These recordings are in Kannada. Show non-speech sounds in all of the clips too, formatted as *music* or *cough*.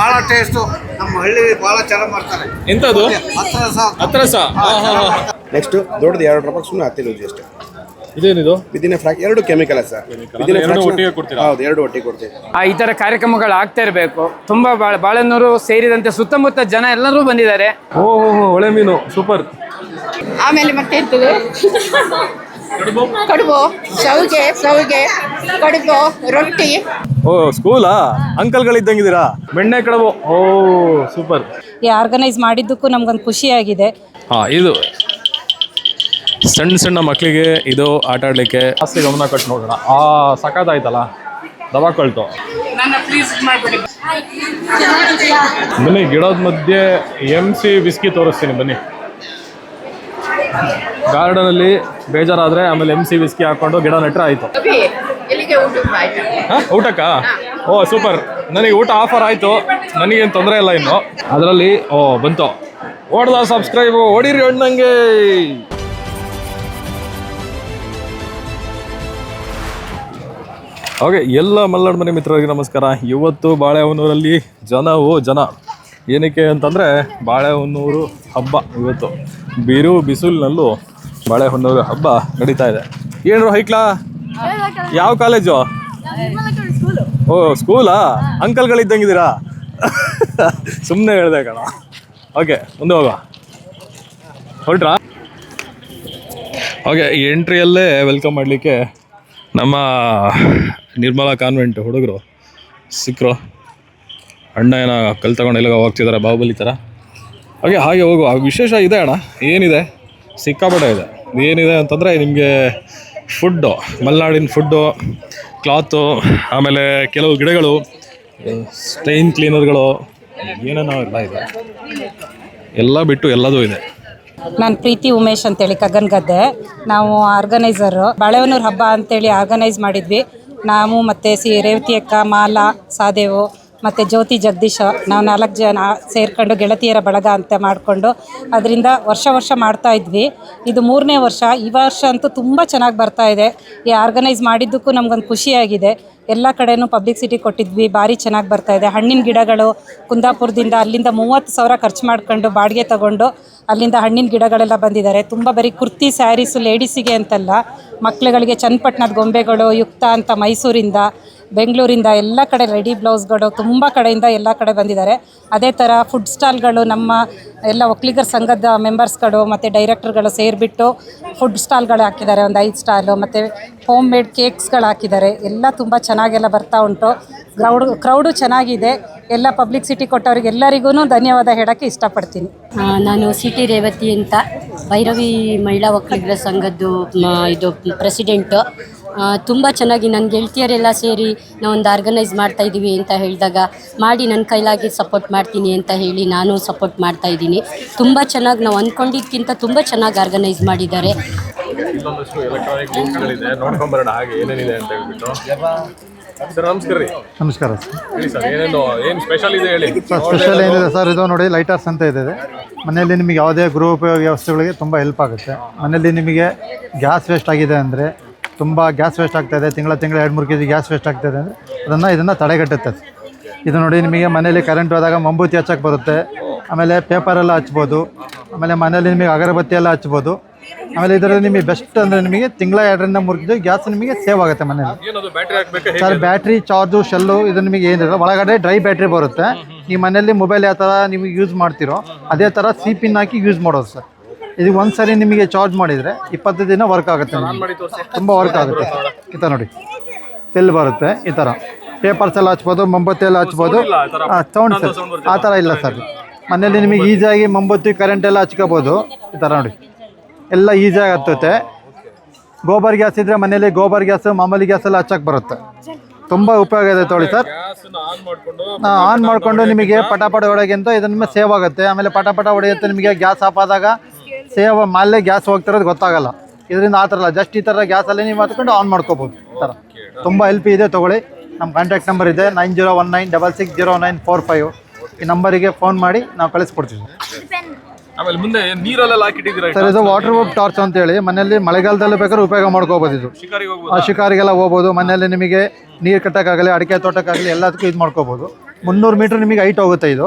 ಬಹಳ ಟೇಸ್ಟು ನಮ್ಮ ಹಳ್ಳಿ ಬಹಳ ಚೆನ್ನಾಗಿ ಮಾಡ್ತಾರೆ. ಸಹ. ಹತ್ರ ಸಹ? ನೆಕ್ಸ್ಟ್ ದೊಡ್ಡದು ಎರಡು ರೂಪಾಯಿ ಸುಮ್ಮನೆ ಅಷ್ಟೇ ಇದೇನಿದು? ವಿದಿನ ಫ್ರಾಕ್ ಎರಡು ಕೆಮಿಕಲ್ ಸರ್. ವಿದಿನ ಎರಡು ಒಟ್ಟಿಗೆ ಕೊಡ್ತೀರಾ? ಹೌದು ಎರಡು ಒಟ್ಟಿಗೆ ಕೊಡ್ತೀವಿ. ಆ, ಈ ಥರ ಕಾರ್ಯಕ್ರಮಗಳು ಆಗ್ತಾ ಇರಬೇಕು. ತುಂಬಾ ಬಾಳ ಬಾಳೆನೂರು ಸೇರಿದಂತೆ ಸುತ್ತಮುತ್ತ ಜನ ಎಲ್ಲರೂ ಬಂದಿದ್ದಾರೆ. ಓ ಒಳ್ಳೆ ಮೀನು. ಸೂಪರ್. ಆಮೇಲೆ ಮತ್ತೆ ಎಂತದು? ಕಡುಬು? ಸೌಗೆ ಸೌಗೆ ಕಡುಬು ರೊಟ್ಟಿ. ಓ ಸ್ಕೂಲಾ? ಅಂಕಲ್ಗಳಿದ್ದಂಗಿದ್ದೀರಾ? ಬೆಣ್ಣೆ ಕಡುಬು. ಓ ಸೂಪರ್. ಈ ಆರ್ಗನೈಸ್ ಮಾಡಿದ್ದಕ್ಕೂ ನಮ್ಗೊಂದು ಖುಷಿಯಾಗಿದೆ ಹಾ ಇದು ಸಣ್ಣ ಸಣ್ಣ ಮಕ್ಕಳಿಗೆ ಇದು ಆಟ ಆಡ್ಲಿಕ್ಕೆ ಜಾಸ್ತಿ ಗಮನ ಕೊಟ್ಟು ನೋಡೋಣ. ಆ ಸಖತ್ತಾಯ್ತಲ್ಲ? ಆಯ್ತಲ್ಲ ಕಳ್ತು. ಬನ್ನಿ ಗಿಡದ ಮಧ್ಯೆ ಎಂ ಸಿ ಬಿಸ್ಕಿ ತೋರಿಸ್ತೀನಿ ಬನ್ನಿ. ಗಾರ್ಡನಲ್ಲಿ ಬೇಜಾರಾದ್ರೆ ಆಮೇಲೆ ಎಂ ಸಿ ವಿಸ್ಕಿ ಹಾಕೊಂಡು ಗಿಡ ನೆಟ್ಟರೆ ಆಯ್ತು. ಊಟಕ್ಕ ಓ ಸೂಪರ್. ನನಗೆ ಊಟ ಆಫರ್ ಆಯ್ತು. ನನಗೇನು ತೊಂದರೆ ಇಲ್ಲ ಇನ್ನು. ಅದರಲ್ಲಿ ಓ ಬಂತು. ಓಡ್ದ ಸಬ್ಸ್ಕ್ರೈಬ್ ಓಡಿರಿ ಅಣ್ಣಂಗೆ. ಓಕೆ ಎಲ್ಲ ಮಲ್ನಾಡು ಮನೆ ಮಿತ್ರರಿಗೆ ನಮಸ್ಕಾರ. ಇವತ್ತು ಬಾಳೆಹೊನ್ನೂರಲ್ಲಿ ಓ ಜನ. ಏನಕ್ಕೆ ಅಂತಂದರೆ ಬಾಳೆಹೊನ್ನೂರು ಹಬ್ಬ ಇವತ್ತು. ಬಿರು, ಬಿಸಿಲಿನಲ್ಲೂ ಬಾಳೆಹೊನ್ನೂರು ಹಬ್ಬ ನಡೀತಾ ಇದೆ. ಏನು ಹೈಕ್ಲಾ? ಯಾವ ಕಾಲೇಜು? ಓ, ಸ್ಕೂಲಾ? ಅಂಕಲ್ಗಳಿದ್ದಂಗಿದ್ದೀರಾ? ಸುಮ್ಮನೆ ಹೇಳಿದೆ ಕಣ. ಓಕೆ, ಮುಂದೆ ಹೋಗುವ. ಹೊರಟ್ರಾ? ಓಕೆ ಎಂಟ್ರಿಯಲ್ಲೇ ವೆಲ್ಕಮ್ ಮಾಡಲಿಕ್ಕೆ ನಮ್ಮ ನಿರ್ಮಲಾ ಕಾನ್ವೆಂಟ್ ಹುಡುಗರು ಸಿಕ್ಕರು ಅಣ್ಣ ಏನೋ ಕಲ್ ತಗೊಂಡು ಎಲ್ಲ ಹೋಗ್ತಿದ್ದಾರೆ ಬಾಹುಬಲಿ ಥರ ಹಾಗೆ ಹಾಗೆ ಹೋಗುವ ವಿಶೇಷ ಇದೆ ಅಣ್ಣ. ಏನಿದೆ? ಸಿಕ್ಕಾಪಟ್ಟೆ ಇದೆ. ಏನಿದೆ ಅಂತಂದರೆ ನಿಮಗೆ ಫುಡ್ಡು ಮಲೆನಾಡಿನ ಫುಡ್ಡು ಕ್ಲಾತು ಆಮೇಲೆ ಕೆಲವು ಗಿಡಗಳು ಸ್ಟೈನ್ ಕ್ಲೀನರ್ಗಳು ಏನೇನೋ ಎಲ್ಲ ಇದೆ. ಎಲ್ಲ ಬಿಟ್ಟು ಎಲ್ಲದೂ ಇದೆ. ನಾನು ಪ್ರೀತಿ ಉಮೇಶ್ ಅಂತೇಳಿ ಕಗ್ಗನ್ಗದ್ದೆ ನಾವು ಆರ್ಗನೈಸರು ಬಾಳೆಹೊನ್ನೂರು ಹಬ್ಬ ಅಂತೇಳಿ ಆರ್ಗನೈಸ್ ಮಾಡಿದ್ವಿ. ನಾವು ಮತ್ತು ಸಿ ರೇವತಿ ಅಕ್ಕ, ಮಾಲಾ, ಸಾದೇವು. ಮತ್ತು ಜ್ಯೋತಿ ಜಗದೀಶ ನಾವು ನಾಲ್ಕು ಜನ ಸೇರ್ಕೊಂಡು ಗೆಳತಿಯರ ಬಳಗ ಅಂತ ಮಾಡಿಕೊಂಡು ಅದರಿಂದ ವರ್ಷ ವರ್ಷ ಮಾಡ್ತಾ ಇದ್ವಿ. ಇದು ಮೂರನೇ ವರ್ಷ. ಈ ವರ್ಷ ಅಂತೂ ತುಂಬ ಚೆನ್ನಾಗಿ ಬರ್ತಾ ಇದೆ. ಈ ಆರ್ಗನೈಸ್ ಮಾಡಿದ್ದಕ್ಕೂ ನಮಗೊಂದು ಖುಷಿಯಾಗಿದೆ. ಎಲ್ಲ ಕಡೆನೂ ಪಬ್ಲಿಸಿಟಿ ಕೊಟ್ಟಿದ್ವಿ. ಭಾರಿ ಚೆನ್ನಾಗಿ ಬರ್ತಾ ಇದೆ. ಹಣ್ಣಿನ ಗಿಡಗಳು ಕುಂದಾಪುರದಿಂದ ಅಲ್ಲಿಂದ ಮೂವತ್ತು ಸಾವಿರ ಖರ್ಚು ಮಾಡ್ಕೊಂಡು ಬಾಡಿಗೆ ತಗೊಂಡು ಅಲ್ಲಿಂದ ಹಣ್ಣಿನ ಗಿಡಗಳೆಲ್ಲ ಬಂದಿದ್ದಾರೆ. ತುಂಬ ಬರೀ ಕುರ್ತಿ, ಸ್ಯಾರೀಸು, ಲೇಡೀಸಿಗೆ ಅಂತಲ್ಲ ಮಕ್ಕಳುಗಳಿಗೆ ಚನ್ನಪಟ್ಟಣದ ಗೊಂಬೆಗಳು, ಯುಕ್ತ ಅಂತ ಮೈಸೂರಿಂದ, ಬೆಂಗಳೂರಿಂದ ಎಲ್ಲ ಕಡೆ ರೆಡಿ ಬ್ಲೌಸ್ಗಳು ತುಂಬ ಕಡೆಯಿಂದ ಎಲ್ಲ ಕಡೆ ಬಂದಿದ್ದಾರೆ. ಅದೇ ಥರ ಫುಡ್ ಸ್ಟಾಲ್ಗಳು ನಮ್ಮ ಎಲ್ಲ ಒಕ್ಕಲಿಗರ ಸಂಘದ ಮೆಂಬರ್ಸ್ಗಳು ಮತ್ತು ಡೈರೆಕ್ಟರ್ಗಳು ಸೇರಿಬಿಟ್ಟು ಫುಡ್ ಸ್ಟಾಲ್ಗಳು ಹಾಕಿದ್ದಾರೆ. ಒಂದು ಐದು ಸ್ಟಾಲು ಮತ್ತು ಹೋಮ್ ಮೇಡ್ ಕೇಕ್ಸ್ಗಳು ಹಾಕಿದ್ದಾರೆ. ಎಲ್ಲ ತುಂಬ ಚೆನ್ನಾಗೆಲ್ಲ ಬರ್ತಾ ಉಂಟು. ಕ್ರೌಡು ಕ್ರೌಡು ಚೆನ್ನಾಗಿದೆ. ಎಲ್ಲ ಪಬ್ಲಿಕ್ ಸಿಟಿ ಎಲ್ಲರಿಗೂ ಧನ್ಯವಾದ ಹೇಳೋಕ್ಕೆ ಇಷ್ಟಪಡ್ತೀನಿ. ನಾನು ಸಿ ಟಿ ರೇವತಿ ಅಂತ ಭೈರವಿ ಮಹಿಳಾ ಒಕ್ಕಲಿಗರ ಸಂಘದ್ದು ಮ, ಇದು ಪ್ರೆಸಿಡೆಂಟು. ತುಂಬ ಚೆನ್ನಾಗಿ ನನ್ನ ಗೆಳತಿಯರೆಲ್ಲ ಸೇರಿ ನಾವೊಂದು ಆರ್ಗನೈಸ್ ಮಾಡ್ತಾ ಇದ್ದೀವಿ ಅಂತ ಹೇಳಿದಾಗ ಮಾಡಿ ನನ್ನ ಕೈಲಾಗಿ ಸಪೋರ್ಟ್ ಮಾಡ್ತೀನಿ ಅಂತ ಹೇಳಿ ನಾನು ಸಪೋರ್ಟ್ ಮಾಡ್ತಾ ಇದ್ದೀನಿ. ತುಂಬ ಚೆನ್ನಾಗಿ ನಾವು ಅಂದ್ಕೊಂಡಿದ್ದಕ್ಕಿಂತ ತುಂಬ ಚೆನ್ನಾಗಿ ಆರ್ಗನೈಸ್ ಮಾಡಿದ್ದಾರೆ. ಸರ್ ನಮಸ್ಕಾರ ರೀ. ನಮಸ್ಕಾರ ಸರ್. ಹೇಳಿ ಸರ್ ಏನೇನು ಏನು ಸ್ಪೆಷಲ್ ಇದೆ ಹೇಳಿ? ಸರ್ ಸ್ಪೆಷಲ್ ಏನಿದೆ ಸರ್ ಇದು ನೋಡಿ ಲೈಟರ್ಸ್ ಅಂತ ಇದೆ ಮನೆಯಲ್ಲಿ ನಿಮಗೆ ಯಾವುದೇ ಗೃಹೋಪಯೋಗಿ ವ್ಯವಸ್ಥೆಗಳಿಗೆ ತುಂಬ ಹೆಲ್ಪ್ ಆಗುತ್ತೆ. ಮನೆಯಲ್ಲಿ ನಿಮಗೆ ಗ್ಯಾಸ್ ವೇಸ್ಟ್ ಆಗಿದೆ ಅಂದರೆ ತುಂಬ ಗ್ಯಾಸ್ ವೇಸ್ಟ್ ಆಗ್ತಾ ಇದೆ. ತಿಂಗಳ ತಿಂಗಳ ಎರಡು ಮೂರು ಕೆ ಜಿ ಗ್ಯಾಸ್ ವೇಸ್ಟ್ ಆಗ್ತಾಯಿದೆ ಅಂದರೆ ಅದನ್ನು ಇದನ್ನು ತಡೆಗಟ್ಟುತ್ತೆ ಇದು ನೋಡಿ ನಿಮಗೆ ಮನೆಯಲ್ಲಿ ಕರೆಂಟ್ ಹೋದಾಗ ಮಂಬೂತಿ ಹಚ್ಚಕ್ಕೆ ಬರುತ್ತೆ. ಆಮೇಲೆ ಪೇಪರೆಲ್ಲ ಹಚ್ಬೋದು. ಆಮೇಲೆ ಮನೆಯಲ್ಲಿ ನಿಮಗೆ ಅಗರಬತ್ತಿ ಎಲ್ಲ ಹಚ್ಬೋದು. ಆಮೇಲೆ ಇದರಲ್ಲಿ ನಿಮಗೆ ಬೆಸ್ಟ್ ಅಂದರೆ ನಿಮಗೆ ತಿಂಗಳ ಎರಡರಿಂದ ಮೂರು ಕೆ ಗ್ಯಾಸ್ ನಿಮಗೆ ಸೇವ್ ಆಗುತ್ತೆ ಮನೇಲಿ. ಸರ್ ಬ್ಯಾಟ್ರಿ ಚಾರ್ಜು ಶೆಲ್ಲು ಇದು ನಿಮಗೆ ಏನಿಲ್ಲ ಒಳಗಡೆ ಡ್ರೈ ಬ್ಯಾಟ್ರಿ ಬರುತ್ತೆ. ಈ ಮನೆಯಲ್ಲಿ ಮೊಬೈಲ್ ಯಾವ ಥರ ನೀವು ಯೂಸ್ ಮಾಡ್ತಿರೋ ಅದೇ ಥರ ಸಿ ಪಿನ್ ಹಾಕಿ ಯೂಸ್ ಮಾಡೋದು ಸರ್. ಇದು ಒಂದು ಸರಿ ನಿಮಗೆ ಚಾರ್ಜ್ ಮಾಡಿದರೆ ಇಪ್ಪತ್ತು ದಿನ ವರ್ಕ್ ಆಗುತ್ತೆ ತುಂಬ ವರ್ಕ್ ಆಗುತ್ತೆ. ಈ ಥರ ನೋಡಿ. ಸೆಲ್ ಬರುತ್ತೆ ಈ ಥರ ಪೇಪರ್ಸ್ ಎಲ್ಲ ಹಚ್ಬೋದು ಮೊಂಬತ್ತಿ ಎಲ್ಲ ಹಚ್ಬೋದು. ಹಾಂ ಸೌಂಡ್ ಸರ್. ಆ ಥರ ಇಲ್ಲ ಸರ್. ಮನೆಯಲ್ಲಿ ನಿಮಗೆ ಈಸಿಯಾಗಿ ಮೊಂಬತ್ತಿ ಕರೆಂಟ್ ಎಲ್ಲ ಹಚ್ಕೋಬೋದು. ಈ ಥರ ನೋಡಿ. ಎಲ್ಲ ಈಸಿಯಾಗಿ ಹತ್ತುತ್ತೆ ಗೋಬರ್ ಗ್ಯಾಸ್ ಇದ್ರೆ ಮನೇಲಿ ಗೋಬರ್ ಗ್ಯಾಸ್ ಮಾಮೂಲಿ ಗ್ಯಾಸ್ ಎಲ್ಲ ಹಚ್ಚಕ್ಕೆ ಬರುತ್ತೆ. ತುಂಬ ಉಪಯೋಗ ಇದೆ ತೊಳಿ ಸರ್. ಆನ್ ಮಾಡಿಕೊಂಡು ಆನ್ ಮಾಡಿಕೊಂಡು ನಿಮಗೆ ಪಟಾಪಟ ಹೊಡೆಗೆ ಅಂತ ಇದು ನಿಮಗೆ ಸೇವ್ ಆಗುತ್ತೆ. ಆಮೇಲೆ ಪಟಾಪಟ ಹೊಡೆಯುತ್ತೆ ನಿಮಗೆ ಗ್ಯಾಸ್ ಆಫ್ ಆದಾಗ ಸೇವ್ ಮಲ್ಲೇ ಗ್ಯಾಸ್ ಹೋಗ್ತಿರೋದು ಗೊತ್ತಾಗಲ್ಲ. ಇದರಿಂದ ಆ ಥರ ಅಲ್ಲ ಜಸ್ಟ್ ಈ ಥರ ಗ್ಯಾಸಲ್ಲೇ ನೀವು ಹತ್ಕೊಂಡು ಆನ್ ಮಾಡ್ಕೋಬೋದು. ಈ ಥರ. ತುಂಬ ಹೆಲ್ಪ್ ಇದೆ ತೊಗೊಳ್ಳಿ. ನಮ್ಮ ಕಾಂಟ್ಯಾಕ್ಟ್ ನಂಬರ್ ಇದೆ nine zero one nine double six zero nine four five ಈ ನಂಬರಿಗೆ ಫೋನ್ ಮಾಡಿ ನಾವು ಕಳಿಸ್ಕೊಡ್ತೀವಿ. ಆಮೇಲೆ ಮುಂದೆ ನೀರಲ್ಲೆಲ್ಲ ಹಾಕಿಟ್ಟಿದ್ದೀರಾ ಸರ್ ಇದು ವಾಟರ್ ಪ್ರೂಫ್ ಟಾರ್ಚ್ ಅಂತ ಹೇಳಿ ಮನೆಯಲ್ಲಿ ಮಳೆಗಾಲದಲ್ಲಿ ಬೇಕಾದ್ರೆ ಉಪಯೋಗ ಮಾಡ್ಕೋಬಹುದು ಇದು. ಶಿಕಾರಿಗೆ ಹೋಗ್ಬೋದು? ಆ ಶಿಕಾರಿಗೆಲ್ಲ ಹೋಗ್ಬೋದು. ಮನೆಯಲ್ಲಿ ನಿಮಗೆ ನೀರು ಕಟ್ಟಕ್ಕಾಗಲಿ ಅಡಿಕೆ ತೋಟಕ್ಕಾಗಲಿ ಎಲ್ಲದಕ್ಕೂ ಯೂಸ್ ಮಾಡ್ಕೋಬಹುದು ಮುನ್ನೂರು ಮೀಟರ್ ನಿಮಗೆ ಹೈಟ್ ಹೋಗುತ್ತೆ ಇದು.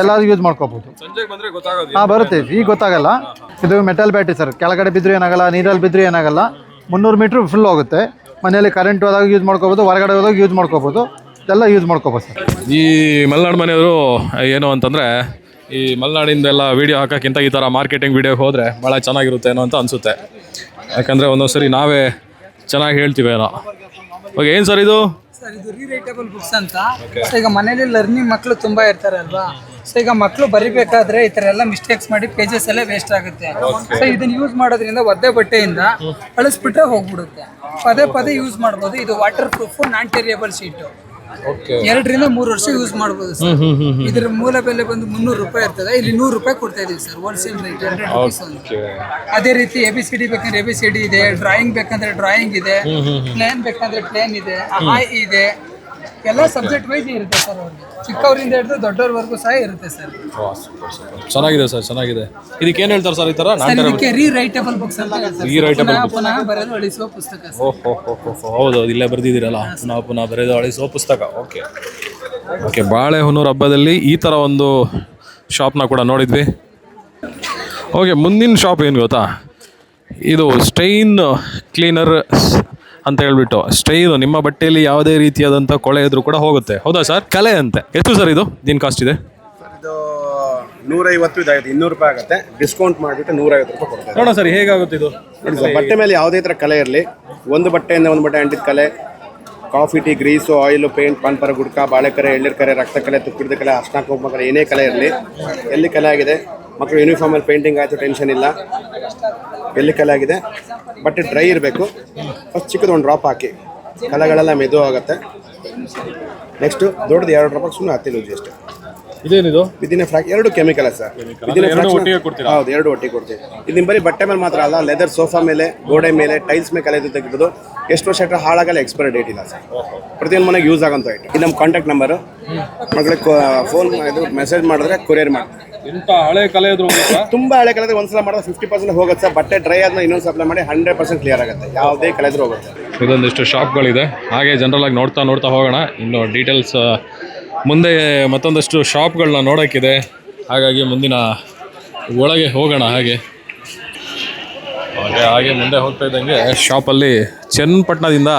ಎಲ್ಲಾದ್ರೂ ಯೂಸ್ ಮಾಡ್ಕೋಬಹುದು ಸಂಜೆಗೆ ಬಂದ್ರೆ ಗೊತ್ತಾಗೋದು ಹಾಂ ಬರುತ್ತೆ. ಈಗ ಗೊತ್ತಾಗಲ್ಲ. ಇದು ಮೆಟಲ್ ಬ್ಯಾಟ್ರಿ ಸರ್ ಕೆಳಗಡೆ ಬಿದ್ದರೂ ಏನಾಗಲ್ಲ ನೀರಲ್ಲಿ ಬಿದ್ದರೂ ಏನಾಗಲ್ಲ. ಮುನ್ನೂರು ಮೀಟ್ರ್ ಫುಲ್ ಹೋಗುತ್ತೆ. ಮನೆಯಲ್ಲಿ ಕರೆಂಟ್ ಹೋದಾಗ ಯೂಸ್ ಮಾಡ್ಕೋಬೋದು ಹೊರಗಡೆ ಹೋದಾಗ ಯೂಸ್ ಮಾಡ್ಕೋಬೋದು. ಎಲ್ಲ ಯೂಸ್ ಮಾಡ್ಕೋಬೋದು ಸರ್ ಈ ಮಲೆನಾಡು ಮನೆಯವರು ಏನು ಅಂತಂದರೆ ಈ ಮಲೆನಾಡಿಂದೆಲ್ಲ ವೀಡಿಯೋ ಹಾಕೋಕ್ಕಿಂತ ಈ ಥರ ಮಾರ್ಕೆಟಿಂಗ್ ವೀಡಿಯೋಗೆ ಹೋದರೆ ಭಾಳ ಚೆನ್ನಾಗಿರುತ್ತೆ ಏನೋ ಅಂತ ಅನಿಸುತ್ತೆ. ಯಾಕಂದರೆ ಒಂದೊಂದು ಸರಿ ನಾವೇ ಚೆನ್ನಾಗಿ ಹೇಳ್ತೀವಿ ಏನೋ. ಓಕೆ ಏನು ಸರ್ ಇದು? ಸರ್ ಇದು ರೀರೈಟೇಬಲ್ ಬುಕ್ಸ್ ಅಂತ. ಸೊ ಈಗ ಮನೇಲಿ ಲರ್ನಿಂಗ್ ಮಕ್ಕಳು ತುಂಬ ಇರ್ತಾರೆ ಅಲ್ವಾ? ಸೊ ಈಗ ಮಕ್ಕಳು ಬರಿಬೇಕಾದ್ರೆ ಈ ಥರ ಎಲ್ಲ ಮಿಸ್ಟೇಕ್ಸ್ ಮಾಡಿ ಪೇಜಸ್ ಎಲ್ಲ ವೇಸ್ಟ್ ಆಗುತ್ತೆ. ಸೊ ಇದನ್ನ ಯೂಸ್ ಮಾಡೋದ್ರಿಂದ ಒದ್ದೆ ಬಟ್ಟೆಯಿಂದ ಅಳಿಸ್ಬಿಟ್ರೆ ಹೋಗ್ಬಿಡುತ್ತೆ. ಪದೇ ಪದೇ ಯೂಸ್ ಮಾಡ್ಬೋದು. ಇದು waterproof non tearable sheet ಎರಡರಿಂದ ಮೂರು ವರ್ಷ ಯೂಸ್ ಮಾಡಬಹುದು ಸರ್ ಇದ್ರ ಮೂಲ ಬೆಲೆ ಬಂದು ಮುನ್ನೂರು ರೂಪಾಯಿ ಇರ್ತದೆ. ಇಲ್ಲಿ ನೂರು ರೂಪಾಯಿ ಕೊಡ್ತಾ ಇದೀವಿ sir wholesale rate hundred rupees ಅದೇ ರೀತಿ ಎ ಬಿ ಸಿ ಡಿ ಬೇಕಂದ್ರೆ ಎ ಬಿ ಸಿ ಡಿ ಇದೆ ಡ್ರಾಯಿಂಗ್ ಬೇಕಂದ್ರೆ ಡ್ರಾಯಿಂಗ್ ಇದೆ ಪ್ಲೇನ್ ಬೇಕಂದ್ರೆ ಪ್ಲೇನ್ ಇದೆ ಹಾಯ್ ಇದೆ ಎಲ್ಲ ಸಬ್ಜೆಕ್ಟ್ ವೈಸ್ ಇರುತ್ತೆ ಸರ್ ಅವ್ರಿಗೆ. ಚಿಕ್ಕವರಿಂದ ಹಿಡಿದು ದೊಡ್ಡವ್ರವರೆಗೂ ಸಹ ಇರುತ್ತೆ ಸರ್ ಚೆನ್ನಾಗಿದೆ ಸರ್ ಚೆನ್ನಾಗಿದೆ. ಇದಕ್ಕೆ ಏನು ಹೇಳ್ತಾರೆ ಸರ್ ಈ ಥರ ಸರ್ ಇದಕ್ಕೆ ರೀರೈಟಬಲ್ ಬುಕ್ಸ್ ಅಂತ Rewritable ಪುನಃ ಪುನಃ ಬರೆದು ಅಳಿಸುವ ಪುಸ್ತಕ ಸರ್ ಓಹೋ ಹೋ ಹೋ ಹೋ ಹೌದು ಇಲ್ಲೇ ಬರೆದಿದ್ದೀರಲ್ಲ. ಪುನಃ ಪುನಃ ಬರೆದು ಅಳಿಸುವ ಪುಸ್ತಕ. ಓಕೆ ಓಕೆ ಬಾಳೆಹೊನ್ನೂರು ಹಬ್ಬದಲ್ಲಿ ಈ ಥರ ಒಂದು ಶಾಪ್ನ ಕೂಡ ನೋಡಿದ್ವಿ. ಓಕೆ ಮುಂದಿನ ಶಾಪ್ ಏನು ಗೊತ್ತಾ? ಇದು ಸ್ಟೈನ್ ಕ್ಲೀನರ್ ಅಂತ ಹೇಳ್ಬಿಟ್ಟು ಸ್ಟ್ರೈನ್ ನಿಮ್ಮ ಬಟ್ಟೆಯಲ್ಲಿ ಯಾವುದೇ ರೀತಿಯಾದಂಥ ಕೊಳೆ ಇದ್ರೂ ಕೂಡ ಹೋಗುತ್ತೆ. ಹೌದಾ ಸರ್? ಕಲೆ ಅಂತೆ. ಎಷ್ಟು ಸರ್ ಇದು? ದಿನ ಕಾಸ್ಟ್ ಇದೆ? ಇದು ನೂರೈವತ್ತು ಇದಾಗುತ್ತೆ ಇನ್ನೂರು ರೂಪಾಯಿ ಆಗುತ್ತೆ. ಡಿಸ್ಕೌಂಟ್ ಮಾಡಿಬಿಟ್ಟು ನೂರೈವತ್ತು ರೂಪಾಯಿ ಕೊಡ್ತಾರೆ. ನೋಡೋಣ ಸರ್ ಹೇಗಾಗುತ್ತೆ ಇದು? ನೋಡಿ ಸರ್ ಬಟ್ಟೆ ಮೇಲೆ ಯಾವುದೇ ಥರ ಕಲೆ ಇರಲಿ. ಒಂದು ಬಟ್ಟೆಯಿಂದ ಒಂದು ಬಟ್ಟೆ ಅಂಟಿದ ಕಲೆ. Coffee tea grease oil paint Pan Parag gutka ಬಾಳೆಕರೆ ಎಳ್ಳಿರ್ಕರೆ ಕರೆ ರಕ್ತ ಕಲೆ ತುಪ್ಪಿದ ಕಲೆ ಅರ್ಶನ ಕುಂಕುಮ ಕಲೆ ಏನೇ ಕಲೆ ಇರಲಿ. ಎಲ್ಲಿ ಕಲೆ ಆಗಿದೆ? ಮಕ್ಕಳು ಯೂನಿಫಾರ್ಮಲ್ಲಿ ಪೇಂಟಿಂಗ್ ಆಯಿತು ಟೆನ್ಷನ್ ಇಲ್ಲ. ಎಲ್ಲಿ ಕಲೆ ಆಗಿದೆ? ಬಟ್ಟೆ ಡ್ರೈ ಇರಬೇಕು. ಫಸ್ಟ್ ಚಿಕ್ಕದು ಒಂದು ಡ್ರಾಪ್ ಹಾಕಿ. ಕಲೆಗಳೆಲ್ಲ ಮೆದು ಆಗುತ್ತೆ. ನೆಕ್ಸ್ಟ್ ದೊಡ್ಡದು ಎರಡು ಡ್ರಾಪ್ ಸುಮ್ಮನೆ ಹತ್ತಿ ಲೂಜಿ ಅಷ್ಟೇ. ಇದೇನಿದು? ಇದನ್ನ ಫ್ರಾಕ್ ಎರಡು ಕೆಮಿಕಲ್ ಸರ್? ಹೌದು ಎರಡು ಒಟ್ಟಿಗೆ ಕೊಡ್ತೀವಿ. ಇದು ನಿಮ್ಮ ಬರೀ ಬಟ್ಟೆ ಮೇಲೆ ಮಾತ್ರ ಅಲ್ಲ ಲೆದರ್ ಸೋಫಾ ಮೇಲೆ ಗೋಡೆ ಮೇಲೆ ಟೈಲ್ಸ್ ಮೇಲೆ ಕಲೆ ತೆಗೆದು ಎಷ್ಟು ವರ್ಷ ಇಟ್ಟರೆ ಹಾಳಾಗಲ್ಲ ಎಕ್ಸ್ಪೈರಿ ಡೇಟ್ ಇಲ್ಲ ಸರ್. ಪ್ರತಿಯೊಂದು ಮನೆಗೆ ಯೂಸ್ ಆಗೋಂಥ ಐಟಮ್ ಇದು ನಮ್ಮ ಕಾಂಟ್ಯಾಕ್ಟ್ ನಂಬರು ಮಗಳಿಗೆ ಫೋನ್ ಇದು ಮೆಸೇಜ್ ಮಾಡಿದ್ರೆ ಕೊರಿಯರ್ ಮಾಡ್ತೀವಿ ಇಂಥ ಹಳೆ ಕಲೆ ಇದ್ರು *laughs* ತುಂಬ ಹಳೆ ಕಳೆದ್ರೆ ಒಂದ್ಸಲ ಮಾಡಿದ್ರೆ ಫಿಫ್ಟಿ ಪರ್ಸೆಂಟ್ ಹೋಗುತ್ತೆ ಸರ್. ಬಟ್ಟೆ ಡ್ರೈ ಆದ್ಮೇಲೆ ಇನ್ನೊಂದು ಸಪ್ಲೈ ಮಾಡಿ ಹಂಡ್ರೆಡ್ ಪರ್ಸೆಂಟ್ ಕ್ಲಿಯರ್ ಆಗುತ್ತೆ. ಯಾವುದೇ ಕಲೆದ್ರು ಹೋಗುತ್ತೆ. ಇದೊಂದಿಷ್ಟು ಶಾಪ್ಗಳಿದೆ. ಹಾಗೆ ಜನರಲ್ ಆಗಿ ನೋಡ್ತಾ ನೋಡ್ತಾ ಹೋಗೋಣ. ಇನ್ನು ಡೀಟೇಲ್ಸ್ ಮುಂದೆ ಮತ್ತೊಂದಷ್ಟು ಶಾಪ್ಗಳನ್ನ ನೋಡೋಕ್ಕಿದೆ. ಹಾಗಾಗಿ ಮುಂದಿನ ಒಳಗೆ ಹೋಗೋಣ ಹಾಗೆ. ಹಾಗೆ ಹಾಗೆ ಮುಂದೆ ಹೋಗ್ತಾ ಇದ್ದಂಗೆ ಶಾಪಲ್ಲಿ ಚನ್ನಪಟ್ಟಣದಿಂದ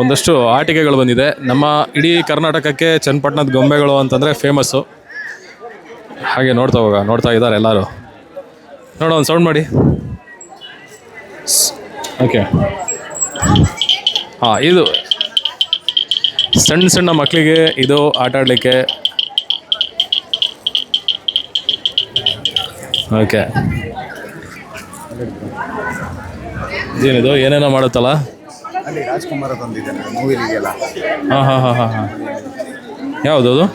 ಒಂದಷ್ಟು ಆಟಿಕೆಗಳು ಬಂದಿದೆ. ನಮ್ಮ ಇಡೀ ಕರ್ನಾಟಕಕ್ಕೆ ಚನ್ನಪಟ್ಟಣದ ಗೊಂಬೆಗಳು ಅಂತಂದರೆ ಫೇಮಸ್ಸು ಹಾಗೆ ನೋಡ್ತಾ ಹೋಗ ನೋಡ್ತಾ ಇದ್ದಾರೆ ಎಲ್ಲರೂ. ನೋಡೋ ಒಂದು ಸೌಂಡ್ ಮಾಡಿ. ಓಕೆ ಹಾಂ ಇದು ಸಣ್ಣ ಸಣ್ಣ ಮಕ್ಕಳಿಗೆ ಇದು ಆಟ ಆಡಲಿಕ್ಕೆ. ಓಕೆ ಏನಿದು ಏನೇನೋ ಮಾಡುತ್ತಲ್ಲ? ಅಲ್ಲಿ ರಾಜ್ಕುಮಾರ್ ತಂದಿದ್ದಾನೆ ಮೂವಿಲಿಗೆಲ್ಲ. ಹಾಂ ಹಾಂ ಹಾಂ ಹಾಂ ಹಾಂ. ಯಾವುದು ಅದು?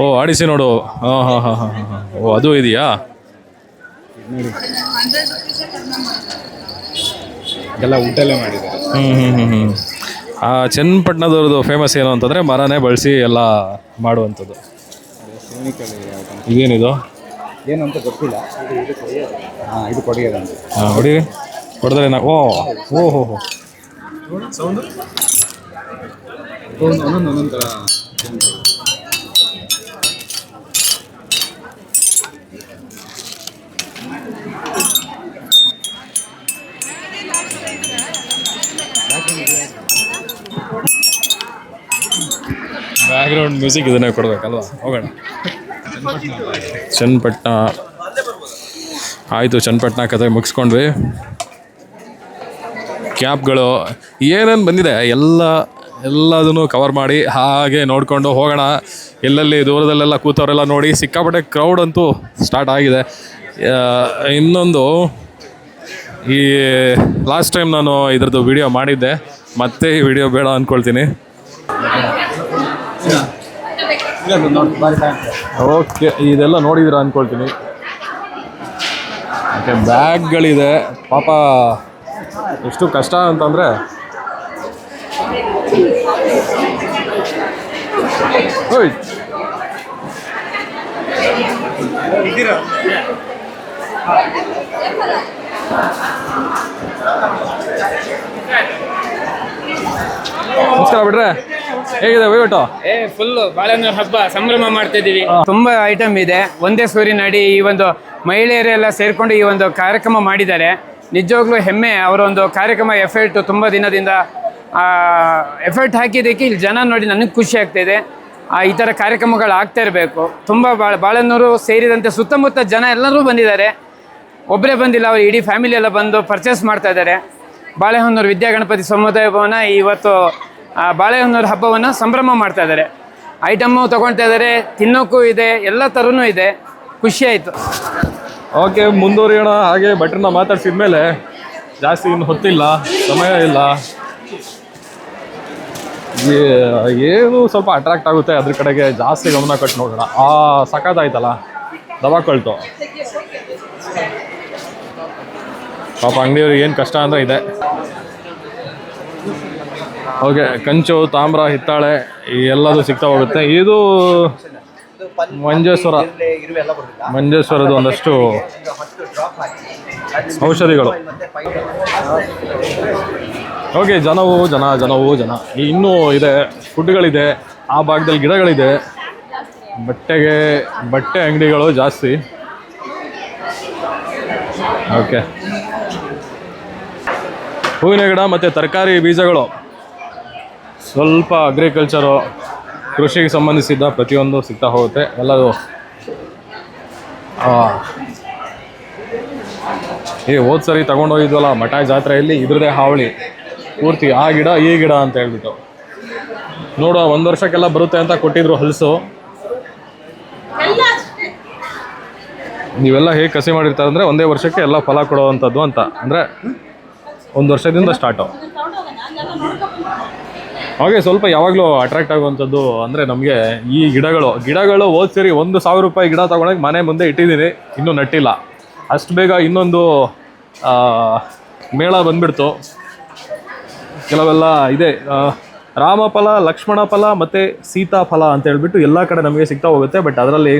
ಓ ಆಡಿಸಿ ನೋಡು. ಹಾಂ ಹಾಂ ಹಾಂ ಹಾಂ ಹಾಂ. ಓ ಅದು ಇದೆಯಾ? ಎಲ್ಲ ಊಟ ಎಲ್ಲ ಮಾಡಿದ್ದಾರೆ. ಹ್ಞೂ ಹ್ಞೂ ಹ್ಞೂ ಹ್ಞೂ ಆ ಚನ್ನಪಟ್ಟಣದವ್ರದ್ದು ಫೇಮಸ್ ಏನು ಅಂತಂದರೆ ಮರನೇ ಬಳಸಿ ಎಲ್ಲ ಮಾಡುವಂಥದ್ದು. ಇದೇನಿದು? ಏನು ಅಂತ ಗೊತ್ತಿಲ್ಲ. ಹಾಂ ಇದು ಕೊಡಿಯೋದಂತ ಹಾಂ ಹೊಡೀರಿ ಹೊಡೆದ್ರೆ ನಾ ಓ ಓ ಹೋ ಹೋ. ಒಂದೊಂದು ಒಂದೊಂದು ಥರ ಬ್ಯಾಕ್ಗ್ರೌಂಡ್ ಮ್ಯೂಸಿಕ್ ಇದನ್ನೇ ಕೊಡಬೇಕಲ್ವಾ? ಹೋಗೋಣ. ಚನ್ನಪಟ್ಟಣ ಆಯಿತು ಚನ್ನಪಟ್ಟಣ ಕತೆ ಮುಗಿಸ್ಕೊಂಡ್ವಿ. ಕ್ಯಾಬ್ಗಳು ಏನೇನು ಬಂದಿದೆ, ಎಲ್ಲ, ಎಲ್ಲದನ್ನು ಕವರ್ ಮಾಡಿ ಹಾಗೆ ನೋಡಿಕೊಂಡು ಹೋಗೋಣ. ಎಲ್ಲೆಲ್ಲಿ ದೂರದಲ್ಲೆಲ್ಲ ಕೂತವರೆಲ್ಲ ನೋಡಿ ಸಿಕ್ಕಾಪಟ್ಟೆ ಕ್ರೌಡ್ ಅಂತೂ ಸ್ಟಾರ್ಟ್ ಆಗಿದೆ. ಇನ್ನೊಂದು, ಈ ಲಾಸ್ಟ್ ಟೈಮ್ ನಾನು ಇದ್ರದ್ದು ವಿಡಿಯೋ ಮಾಡಿದ್ದೆ. ಮತ್ತೆ ಈ ವಿಡಿಯೋ ಬೇಡ ಅಂದ್ಕೊಳ್ತೀನಿ ಓಕೆ ಇದೆಲ್ಲ ನೋಡಿದಿರ ಅಂದ್ಕೊಳ್ತೀನಿ ಓಕೆ ಬ್ಯಾಗ್ಗಳಿದೆ. ಪಾಪ ಎಷ್ಟು ಕಷ್ಟ ಅಂತಂದರೆ. ಓಯ್. ನಮಸ್ಕಾರ ಬಿಡ್ರೆ. ಹೇಗಿದೆ ವಹಿವಾಟು ಏ ಫುಲ್ ಬಾಳೆಹಣ್ಣು ಹಬ್ಬ ಸಂಭ್ರಮ ಮಾಡ್ತಾ ಇದೀವಿ ತುಂಬಾ ಐಟಮ್ ಇದೆ. ಒಂದೇ ಸೂರಿನಡಿ ಈ ಒಂದು ಮಹಿಳೆಯರೆಲ್ಲ ಸೇರ್ಕೊಂಡು ಈ ಒಂದು ಕಾರ್ಯಕ್ರಮ ಮಾಡಿದ್ದಾರೆ. ನಿಜವಾಗ್ಲೂ ಹೆಮ್ಮೆ. ಅವರ ಒಂದು ಕಾರ್ಯಕ್ರಮ ಎಫರ್ಟ್ ತುಂಬಾ ದಿನದಿಂದ ಎಫರ್ಟ್ ಹಾಕಿದ್ದಕ್ಕೆ ಇಲ್ಲಿ ಜನ ನೋಡಿ ನನಗೆ ಖುಷಿ ಆಗ್ತಿದೆ. ಆ, ಈ ಥರ ಕಾರ್ಯಕ್ರಮಗಳು ಆಗ್ತಾ ಇರಬೇಕು. ತುಂಬ ಬಾಳ ಬಾಳೆಹಣ್ಣೂರು ಸೇರಿದಂತೆ ಸುತ್ತಮುತ್ತ ಜನ ಎಲ್ಲರೂ ಬಂದಿದ್ದಾರೆ. ಒಬ್ಬರೇ ಬಂದಿಲ್ಲ ಅವರು ಇಡೀ ಫ್ಯಾಮಿಲಿ ಎಲ್ಲ ಬಂದು ಪರ್ಚೇಸ್ ಮಾಡ್ತಾ ಇದ್ದಾರೆ. ಬಾಳೆಹೊನ್ನೂರು ವಿದ್ಯಾಗಣಪತಿ ಸಮುದಾಯ ಭವನ ಇವತ್ತು ಬಾಳೆಹೊನ್ನೂರು ಹಬ್ಬವನ್ನು ಸಂಭ್ರಮ ಮಾಡ್ತಾ ಇದ್ದಾರೆ. ಐಟಮ್ಮು ತೊಗೊಳ್ತಾ ಇದ್ದಾರೆ ತಿನ್ನೋಕ್ಕೂ ಇದೆ, ಎಲ್ಲ ಥರನೂ ಇದೆ. ಖುಷಿ ಆಯಿತು. ಓಕೆ ಮುಂದುವರಿಯೋಣ, ಹಾಗೆ ಭಟ್ರನ್ನ ಮಾತಾಡ್ಸಿದ್ಮೇಲೆ ಜಾಸ್ತಿ ಇನ್ನು ಹೊತ್ತಿಲ್ಲ, ಸಮಯ ಇಲ್ಲ. ಏನು ಸ್ವಲ್ಪ ಅಟ್ರಾಕ್ಟ್ ಆಗುತ್ತೆ ಅದ್ರ ಕಡೆಗೆ ಜಾಸ್ತಿ ಗಮನ ಕೊಟ್ಟು ನೋಡೋಣ. ಆ ಸಖತ್ತಾಯ್ತಲ್ಲ ದಬಾಕೊಳ್ತು ಪಾಪ ಅಂಗಡಿಯವ್ರಿಗೆ ಏನು ಕಷ್ಟ ಅಂದರೆ ಇದೆ. ಓಕೆ, ಕಂಚು, ತಾಮ್ರ, ಹಿತ್ತಾಳೆ ಎಲ್ಲದು ಸಿಗ್ತಾ ಹೋಗುತ್ತೆ. ಇದು ಮಂಜೇಶ್ವರ. ಮಂಜೇಶ್ವರದ ಒಂದಷ್ಟು ಔಷಧಿಗಳು. ಓಕೆ, ಜನವು ಜನ ಜನವು ಜನ. ಇನ್ನೂ ಇದೆ ಫುಡ್ಗಳಿದೆ ಆ ಭಾಗದಲ್ಲಿ ಗಿಡಗಳಿದೆ. ಬಟ್ಟೆಗೆ, ಬಟ್ಟೆ ಅಂಗಡಿಗಳು ಜಾಸ್ತಿ. ಓಕೆ. ಹೂವಿನ ಗಿಡ ಮತ್ತು ತರಕಾರಿ ಬೀಜಗಳು. ಸ್ವಲ್ಪ ಅಗ್ರಿಕಲ್ಚರು ಕೃಷಿಗೆ ಸಂಬಂಧಿಸಿದ ಪ್ರತಿಯೊಂದು ಸಿಗ್ತಾ ಹೋಗುತ್ತೆ. ಎಲ್ಲದು ಏ, ಹೋದ್ ಸರಿ ತಗೊಂಡೋಗಿದ್ವಲ್ಲ ಮಠ ಜಾತ್ರೆಯಲ್ಲಿ ಇದ್ರದೇ ಹಾವಳಿ. ಪೂರ್ತಿ ಆ ಗಿಡ, ಈ ಗಿಡ ಅಂತ ಹೇಳ್ಬಿಟ್ಟು. ನೋಡುವ, ಒಂದು ವರ್ಷಕ್ಕೆಲ್ಲ ಬರುತ್ತೆ ಅಂತ ಕೊಟ್ಟಿದ್ರು ಹಲಸು. ನೀವೆಲ್ಲ ಹೇಗೆ ಕಸಿ ಮಾಡಿರ್ತಾರೆ ಅಂದರೆ ಒಂದೇ ವರ್ಷಕ್ಕೆ ಎಲ್ಲ ಫಲ ಕೊಡುವಂಥದ್ದು ಅಂತ. ಅಂದರೆ ಒಂದು ವರ್ಷದಿಂದ ಸ್ಟಾರ್ಟು ಹಾಗೆ ಸ್ವಲ್ಪ ಯಾವಾಗಲೂ ಅಟ್ರಾಕ್ಟ್ ಆಗುವಂಥದ್ದು ಅಂದರೆ ನಮಗೆ ಈ ಗಿಡಗಳು. ಗಿಡಗಳು ಹೋದ್ ಸರಿ ಒಂದು ಸಾವಿರ ರೂಪಾಯಿ ಗಿಡ ತೊಗೊಳಕ್ಕೆ ಮನೆ ಮುಂದೆ ಇಟ್ಟಿದ್ದೀನಿ. ಇನ್ನೂ ನಟ್ಟಿಲ್ಲ. ಅಷ್ಟು ಬೇಗ ಇನ್ನೊಂದು ಮೇಳ ಬಂದ್ಬಿಡ್ತು. ಕೆಲವೆಲ್ಲ ಇದೆ. ರಾಮಫಲ ಲಕ್ಷ್ಮಣ ಫಲ ಮತ್ತು ಸೀತಾಫಲ ಅಂತ ಹೇಳ್ಬಿಟ್ಟು ಎಲ್ಲ ಕಡೆ ನಮಗೆ ಸಿಗ್ತಾ ಹೋಗುತ್ತೆ. ಬಟ್ ಅದರಲ್ಲಿ